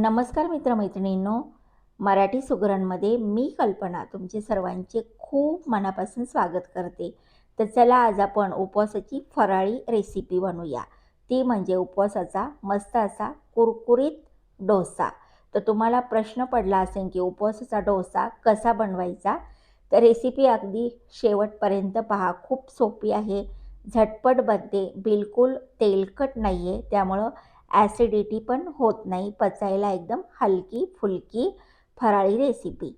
नमस्कार मित्रमैत्रिणींनो. मराठी सुगरणमध्ये मी कल्पना तुमचे सर्वांचे खूप मनापासून स्वागत करते. तर चला आज आपण उपवासाची फराळी रेसिपी बनवूया. ती म्हणजे उपवासाचा मस्त असा कुरकुरीत डोसा. तर तुम्हाला प्रश्न पडला असेल की उपवासाचा डोसा कसा बनवायचा? तर रेसिपी अगदी शेवटपर्यंत पहा. खूप सोपी आहे. झटपट बनते. बिलकुल तेलकट नाही आहे त्यामुळं ॲसिडिटी पण होत नाही. पचायला एकदम हलकी फुलकी फराळी रेसिपी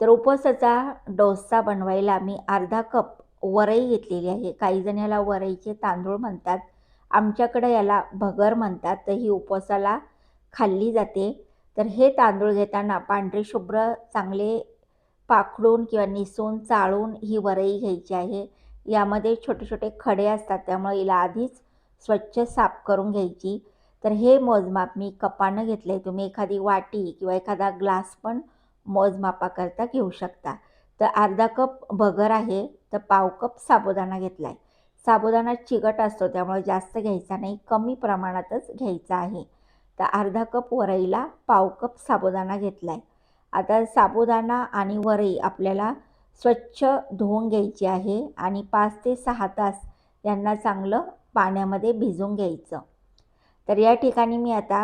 तर उपवासाचा डोसा बनवायला मी अर्धा कप वरई घेतलेली आहे. काही जण याला वरईचे तांदूळ म्हणतात. आमच्याकडे याला भगर म्हणतात. तर ही उपवासाला खाल्ली जाते. तर हे तांदूळ घेताना पांढरे शुभ्र चांगले पाखडून किंवा निसून चाळून ही वरई घ्यायची आहे. यामध्ये छोटे छोटे खडे असतात. त्यामुळे हिला आधीच स्वच्छ साफ करून घ्यायची. तर हे मोजमाप मी कपानं घेतलं आहे तुम्ही एखादी वाटी किंवा एखादा ग्लास पण मोजमापाकरता घेऊ शकता. तर अर्धा कप भगर आहे तर पाव कप साबुदाणा घेतला आहे साबुदाणा चिकट असतो त्यामुळे जास्त घ्यायचा नाही कमी प्रमाणातच घ्यायचा आहे. तर अर्धा कप वरईला पाव कप साबुदाणा घेतला आहे आता साबुदाणा आणि वरई आपल्याला स्वच्छ धुवून घ्यायची आहे आणि पाच ते सहा तास यांना चांगलं पाण्यामध्ये भिजून घ्यायचं. तर या ठिकाणी मी आता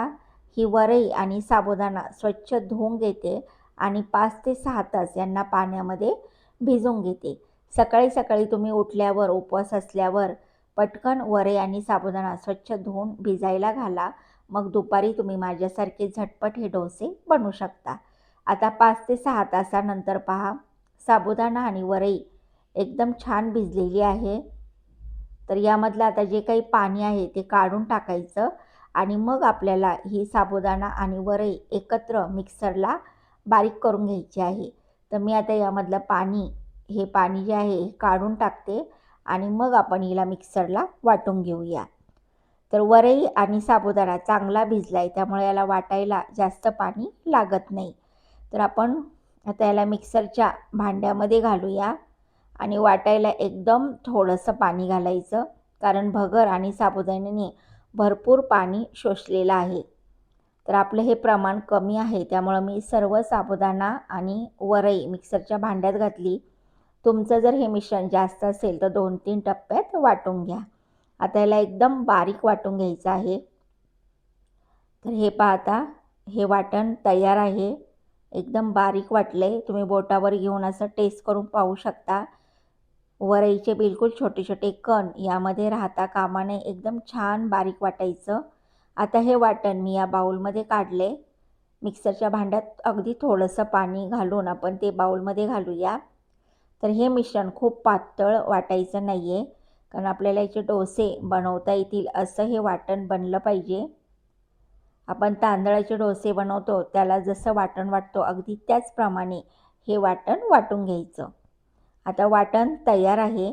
ही वरई आणि साबुदाणा स्वच्छ धुवून घेते आणि पाच ते सहा तास यांना पाण्यामध्ये भिजवून घेते. सकाळी सकाळी तुम्ही उठल्यावर उपवास असल्यावर पटकन वरे आणि साबुदाणा स्वच्छ धुवून भिजायला घाला. मग दुपारी तुम्ही माझ्यासारखे झटपट हे डोसे बनवू शकता. आता पाच ते सहा तासानंतर पहा साबुदाणा आणि वरई एकदम छान भिजलेली आहे. तर यामधलं आता जे काही पाणी आहे ते काढून टाकायचं. आणि मग आपल्याला ही साबुदाणा आणि वरई एकत्र मिक्सरला बारीक करून घ्यायची आहे. तर मी आता यामधलं पाणी हे पाणी जे आहे हे काढून टाकते आणि मग आपण हिला मिक्सरला वाटून घेऊया. तर वरई आणि साबुदाणा चांगला भिजला आहे त्यामुळे याला वाटायला जास्त पाणी लागत नाही. तर आपण आता याला मिक्सरच्या भांड्यामध्ये घालूया आणि वाटायला एकदम थोडंसं पाणी घालायचं कारण भगर आणि साबुदाण्याने भरपूर पाणी शोषलेलं आहे. तर आपलं हे प्रमाण कमी आहे त्यामुळं मी सर्व साबुदाणा आणि वरई मिक्सरच्या भांड्यात घातली. तुमचं जर हे मिश्रण जास्त असेल तर दोन तीन टप्प्यात वाटून घ्या. आता याला एकदम बारीक वाटून घ्यायचं आहे. तर हे पाहता हे वाटण तयार आहे. एकदम बारीक वाटले तुम्ही बोटावर घेऊन असं टेस्ट करून पाहू शकता. वरईचे बिलकुल छोटे छोटे कण यामध्ये राहता कामाने एकदम छान बारीक वाटायचं. आता हे वाटण मी या बाऊलमध्ये काढले. मिक्सरच्या भांड्यात अगदी थोडंसं पाणी घालून आपण ते बाऊलमध्ये घालूया. तर हे मिश्रण खूप पातळ वाटायचं नाही आहे कारण आपल्याला याचे डोसे बनवता येतील असं हे वाटण बनलं पाहिजे. आपण तांदळाचे डोसे बनवतो त्याला जसं वाटण वाटतो अगदी त्याचप्रमाणे हे वाटण वाटून घ्यायचं. आता वाटण तयार आहे.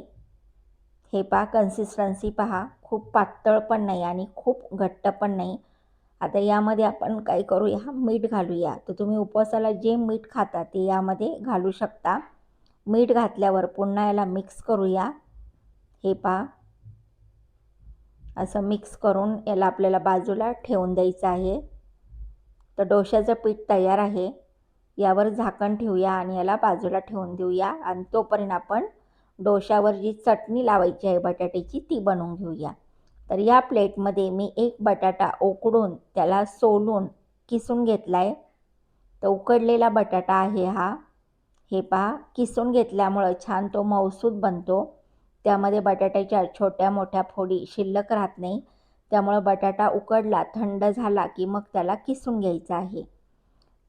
हे पहा कन्सिस्टन्सी पहा. खूप पातळ पण नाही आणि खूप घट्ट पण नाही. आता यामध्ये आपण काय करूया? मीठ घालूया. तर तुम्ही उपवासाला जे मीठ खाता ते यामध्ये घालू शकता. मीठ घातल्यावर पुन्हा याला मिक्स करूया. हे पहा. असं मिक्स करून याला आपल्याला बाजूला ठेवून द्यायचं आहे. तर डोश्याचं पीठ तयार आहे. यावर झाकण ठेवूया आणि याला बाजूला ठेवून देऊया. आणि तोपर्यंत आपण डोशावर जी चटणी लावायची आहे बटाट्याची ती बनवून घेऊया. तर या प्लेटमध्ये मी एक बटाटा उकडून त्याला सोलून किसून घेतला आहे तर उकडलेला बटाटा आहे हा. हे पहा किसून घेतल्यामुळं छान तो मौसूद बनतो. त्यामध्ये बटाट्याच्या छोट्या मोठ्या फोडी शिल्लक राहत नाही. त्यामुळं बटाटा उकडला थंड झाला की मग त्याला किसून घ्यायचा आहे.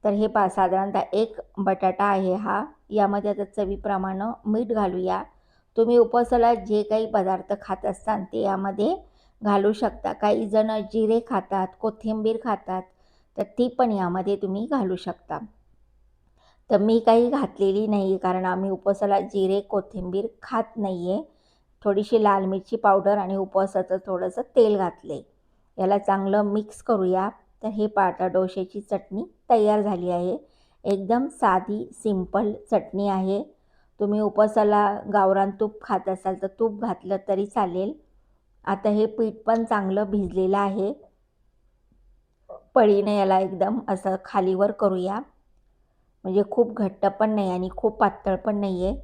तर हे पा साधारणतः एक बटाटा आहे हा. यामध्ये आता चवीप्रमाणे मीठ घालूया. तुम्ही उपवासाला जे काही पदार्थ खात असताल ते यामध्ये घालू शकता. काही जण जिरे खातात कोथिंबीर खातात तर ती पण यामध्ये तुम्ही घालू शकता. तर मी काही घातलेली नाही कारण आम्ही उपवासाला जिरे कोथिंबीर खात नाही आहे थोडीशी लाल मिरची पावडर आणि उपवासाचं थोडंसं तेल घातले याला चांगलं मिक्स करूया. तर हे पाटा डोश्याची चटणी तयार झाली आहे. एकदम साधी सिंपल चटणी आहे. तुम्ही उपवासाला गावरान तूप खात असाल तर तूप घातलं तरी चालेल. आता हे पीठ पण चांगलं भिजलेलं आहे. पळीनं याला एकदम असं खालीवर करूया. म्हणजे खूप घट्ट पण नाही आणि खूप पातळ पण नाही आहे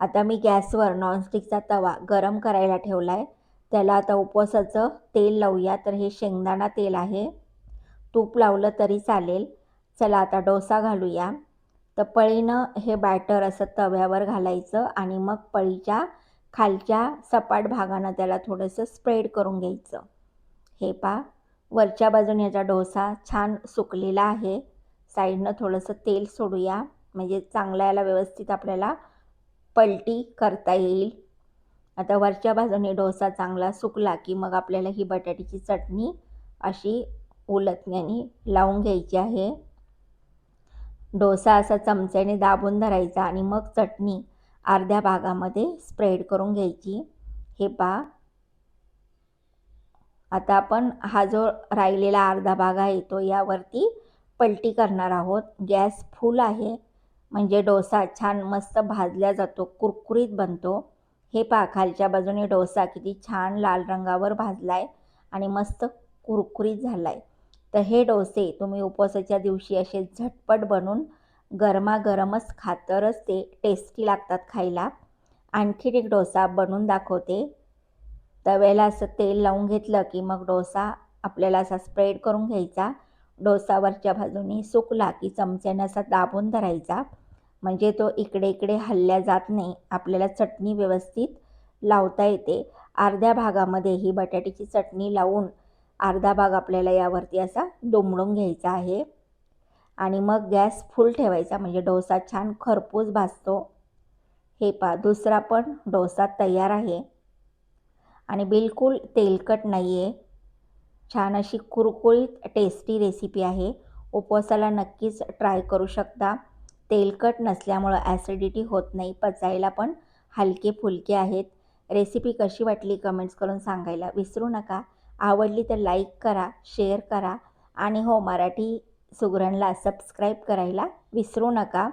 आता मी गॅसवर नॉनस्टिकचा तवा गरम करायला ठेवला आहे त्याला आता उपवासाचं तेल लावूया. तर हे शेंगदाणा तेल आहे. तूप लावलं तरी चालेल. चला आता डोसा घालूया. तर पळीनं हे बॅटर असं तव्यावर घालायचं आणि मग पळीच्या खालच्या सपाट भागानं त्याला थोडंसं स्प्रेड करून घ्यायचं. हे पा वरच्या बाजूने याचा डोसा छान सुकलेला आहे. साईडनं थोडंसं तेल सोडूया म्हणजे चांगला याला व्यवस्थित आपल्याला पलटी करता येईल. आता वरच्या बाजूने डोसा चांगला सुकला की मग आपल्याला ही बटाट्याची चटणी अशी उलटण्याने लावून घ्यायची आहे. डोसा असा चमच्याने दाबून धरायचा आणि मग चटणी अर्ध्या भागामध्ये स्प्रेड करून घ्यायची. हे पा आता आपण हा जो राहिलेला अर्धा भाग आहे तो यावरती पलटी करणार आहोत. गॅस फुल आहे. म्हणजे डोसा छान मस्त भाजला जातो कुरकुरीत बनतो. हे पा खालच्या बाजूने डोसा किती छान लाल रंगावर भाजला आहे आणि मस्त कुरकुरीत झाला आहे तर हे डोसे तुम्ही उपवासाच्या दिवशी असे झटपट बनवून गरमागरमच खातरच ते टेस्टी लागतात खायला. आणखीन एक डोसा बनवून दाखवते. तव्याला असं तेल लावून घेतलं की मग डोसा आपल्याला असा स्प्रेड करून घ्यायचा. डोसावरच्या बाजूने सुकला की चमच्याने असा दाबून धरायचा. म्हणजे तो इकडे इकडे हल्ल्या जात नाही आपल्याला चटणी व्यवस्थित लावता येते. अर्ध्या भागामध्ये ही बटाट्याची चटणी लावून अर्धा भाग आपल्याला यावरती असा दुमडून घ्यायचा आहे. आणि मग गॅस फुल ठेवायचा म्हणजे डोसा छान खरपूस भाजतो. हे पा दुसरा पण डोसा तयार आहे. आणि बिलकुल तेलकट नाही आहे छान अशी कुरकुरीत टेस्टी रेसिपी आहे. उपवासाला नक्कीच ट्राय करू शकता. तेलकट नसल्यामुळं ॲसिडिटी होत नाही पचायला पण हलके फुलके आहेत. रेसिपी कशी वाटली कमेंट्स करून सांगायला विसरू नका. आवडली तर लाईक करा शेअर करा आणि हो मराठी सुगरणला सबस्क्राईब करायला विसरू नका.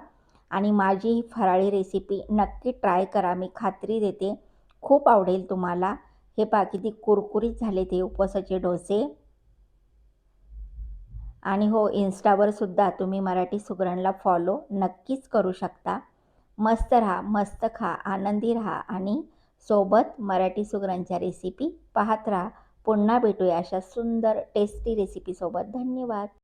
आणि माझी ही फराळी रेसिपी नक्की ट्राय करा. मी खात्री देते. खूप आवडेल तुम्हाला. हे पा किती कुरकुरीत झाले ते उपवासाचे डोसे. आणि हो इन्स्टावर सुद्धा तुम्ही मराठी सुगरणला फॉलो नक्कीच करू शकता. मस्त राहा मस्त खा आनंदी राहा आणि सोबत मराठी सुगरणच्या रेसिपी पाहत राहा. पुन्हा भेटूया अशा सुंदर टेस्टी रेसिपीसोबत धन्यवाद.